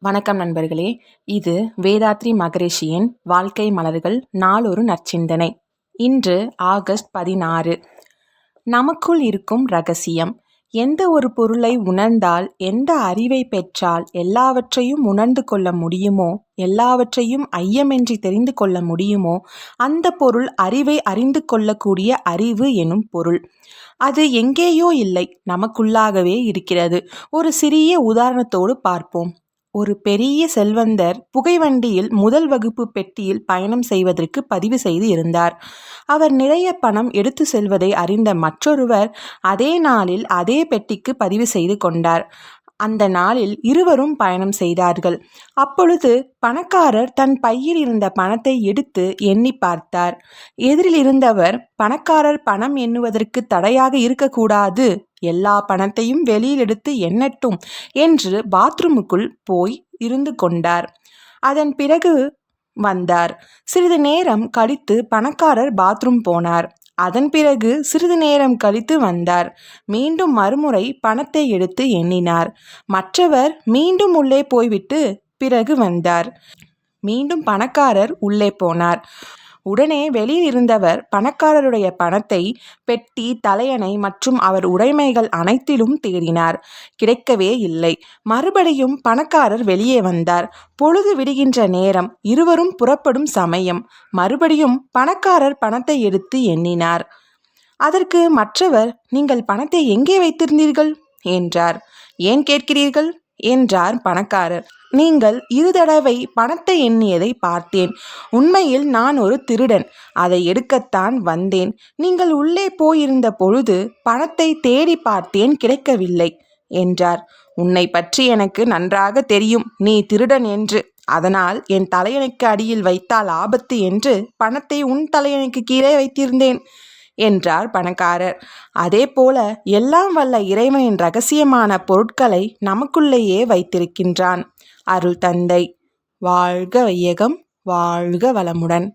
வணக்கம் நண்பர்களே. இது வேதாத்ரி மகரிஷியின் வாழ்க்கை மலர்கள் நாளொரு நற்சிந்தனை. இன்று ஆகஸ்ட் பதினாறு. நமக்குள் இருக்கும் ரகசியம். எந்த ஒரு பொருளை உணர்ந்தால் எந்த அறிவை பெற்றால் எல்லாவற்றையும் உணர்ந்து கொள்ள முடியுமோ எல்லாவற்றையும் ஐயமின்றி தெரிந்து கொள்ள முடியுமோ அந்த பொருள் அறிவை அறிந்து கொள்ளக்கூடிய அறிவு எனும் பொருள். அது எங்கேயோ இல்லை நமக்குள்ளாகவே இருக்கிறது. ஒரு சிறிய உதாரணத்தோடு பார்ப்போம். ஒரு பெரிய செல்வந்தர் புகைவண்டியில் முதல் வகுப்பு பெட்டியில் பயணம் செய்வதற்கு பதிவு செய்து இருந்தார். அவர் நிறைய பணம் எடுத்து செல்வதை அறிந்த மற்றொருவர் அதே நாளில் அதே பெட்டிக்கு பதிவு செய்து கொண்டார். அந்த நாளில் இருவரும் பயணம் செய்தார்கள். அப்பொழுது பணக்காரர் தன் பையில் இருந்த பணத்தை எடுத்து எண்ணி பார்த்தார். எதிரில் இருந்தவர் பணக்காரர் பணம் எண்ணுவதற்கு தடையாக இருக்கக்கூடாது. எல்லா பணத்தையும் வெளியில் எடுத்து எண்ணட்டும் என்று பாத்ரூமுக்குள் போய் இருந்து கொண்டார். அதன் பிறகு வந்தார். சிறிது நேரம் கழித்து பணக்காரர் பாத்ரூம் போனார். அதன் பிறகு சிறிது நேரம் கழித்து வந்தார். மீண்டும் மறுமுறை பணத்தை எடுத்து எண்ணினார். மற்றவர் மீண்டும் உள்ளே போய்விட்டு பிறகு வந்தார். மீண்டும் பணக்காரர் உள்ளே போனார். உடனே வெளியில் இருந்தவர் பணக்காரருடைய பணத்தை பெட்டி தலையணை மற்றும் அவர் உடைமைகள் அனைத்திலும் தேடினார். கிடைக்கவே இல்லை. மறுபடியும் பணக்காரர் வெளியே வந்தார். பொழுது விடுகின்ற நேரம். இருவரும் புறப்படும் சமயம். மறுபடியும் பணக்காரர் பணத்தை எடுத்து எண்ணினார். அதற்கு மற்றவர் நீங்கள் பணத்தை எங்கே வைத்திருந்தீர்கள்? என்றார். ஏன் கேட்கிறீர்கள்? என்றார் பணக்காரர். நீங்கள் இரு தடவை பணத்தை எண்ணியதை பார்த்தேன். உண்மையில் நான் ஒரு திருடன். அதை எடுக்கத்தான் வந்தேன். நீங்கள் உள்ளே போயிருந்த பொழுது பணத்தை தேடி பார்த்தேன் கிடைக்கவில்லை என்றார். உன்னை பற்றி எனக்கு நன்றாக தெரியும். நீ திருடன் என்று. அதனால் என் தலையணைக்கு அடியில் வைத்தால் ஆபத்து என்று பணத்தை உன் தலையணைக்கு கீழே வைத்திருந்தேன் என்றார் பணக்காரர். அதே போல எல்லாம் வல்ல இறைவனின் ரகசியமான பொருட்களை நமக்குள்ளேயே வைத்திருக்கின்றான். அருள் தந்தை. வாழ்க வையகம் வாழ்க வளமுடன்.